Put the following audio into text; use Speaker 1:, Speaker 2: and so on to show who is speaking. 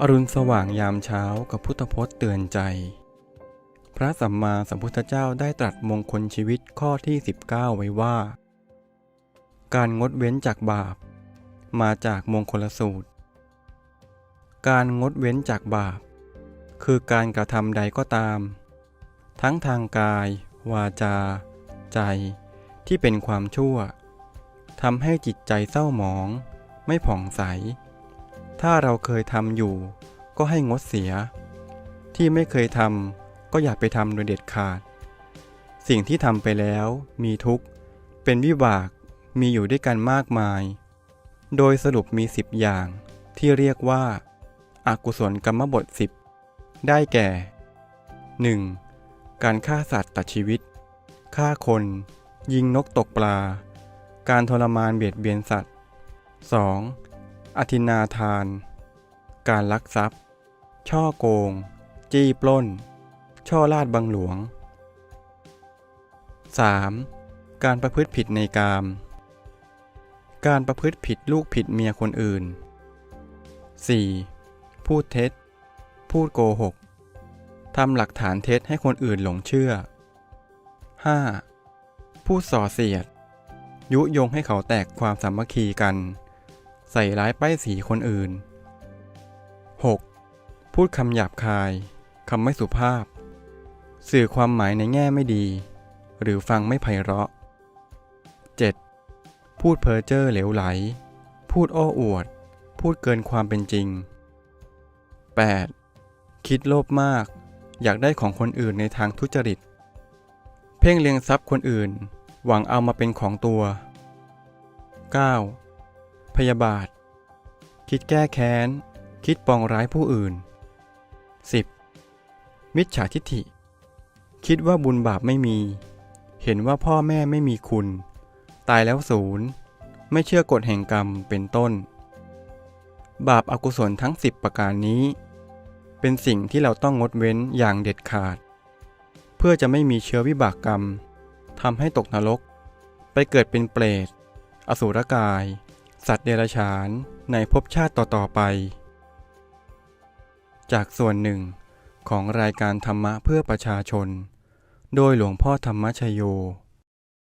Speaker 1: อรุณสว่างยามเช้ากับพุทธพจน์เตือนใจ พระสัมมาสัมพุทธเจ้าได้ตรัสมงคลชีวิตข้อที่ 19 ไว้ว่า การงดเว้นจากบาป มาจากมงคลสูตร การงดเว้นจากบาป คือการกระทำใดก็ตาม ทั้งทางกาย วาจา ใจ ที่เป็นความชั่วทำให้จิตใจเศร้าหมอง ไม่ผ่องใส ถ้าเราเคยทำอยู่ ก็ให้งดเสีย ที่ไม่เคยทำก็อย่าไปทำโดยเด็ดขาด สิ่งที่ทำไปแล้วมีทุกข์ เป็นวิบากมีอยู่ด้วยกันมากมาย โดยสรุปมีสิบอย่างที่เรียกว่าอากุศลกรรมบทสิบได้แก่ 1. การฆ่าสัตว์ตัดชีวิต ฆ่าคน ยิงนกตกปลา การทรมานเบียดเบียนสัตว์ 2. อธินาทาน การลักทรัพย์ ช่อโกง จี้ปล้น ช่อลาดบังหลวง 3. การประพฤติผิดในกาม การประพฤติผิดลูกผิดเมียคนอื่น 4. พูดเท็จ พูดโกหก ทำหลักฐานเท็จให้คนอื่นหลงเชื่อ 5. พูดส่อเสียด ยุยงให้เขาแตกความสามัคคีกัน ใส่ร้ายป้ายสีคนอื่น 6. พูดคำหยาบคาย คำไม่สุภาพ สื่อความหมายในแง่ไม่ดี หรือฟังไม่ไพเราะ 7. พูดเพ้อเจ้อเหลวไหล พูดโอ้อวด พูดเกินความเป็นจริง 8. คิดโลภมาก อยากได้ของคนอื่นในทางทุจริต เพ่งเลียงทรัพย์คนอื่น หวังเอามาเป็นของตัว 9. พยาบาท คิดแก้แค้น คิดปองร้ายผู้อื่น 10. มิจฉาทิฐิ คิดว่าบุญบาปไม่มี เห็นว่าพ่อแม่ไม่มีคุณ ตายแล้วศูนย์ ไม่เชื่อกฎแห่งกรรมเป็นต้น บาปอากุศลทั้ง 10 ประการนี้ เป็นสิ่งที่เราต้องงดเว้นอย่างเด็ดขาด เพื่อจะไม่มีเชื้อวิบากกรรมทำให้ตกนรก ไปเกิดเป็นเปรต อสุรกาย สัตว์เดรัจฉานในภพชาติต่อๆไป จากส่วนหนึ่งของรายการธรรมะเพื่อประชาชน โดยหลวงพ่อธรรมชโย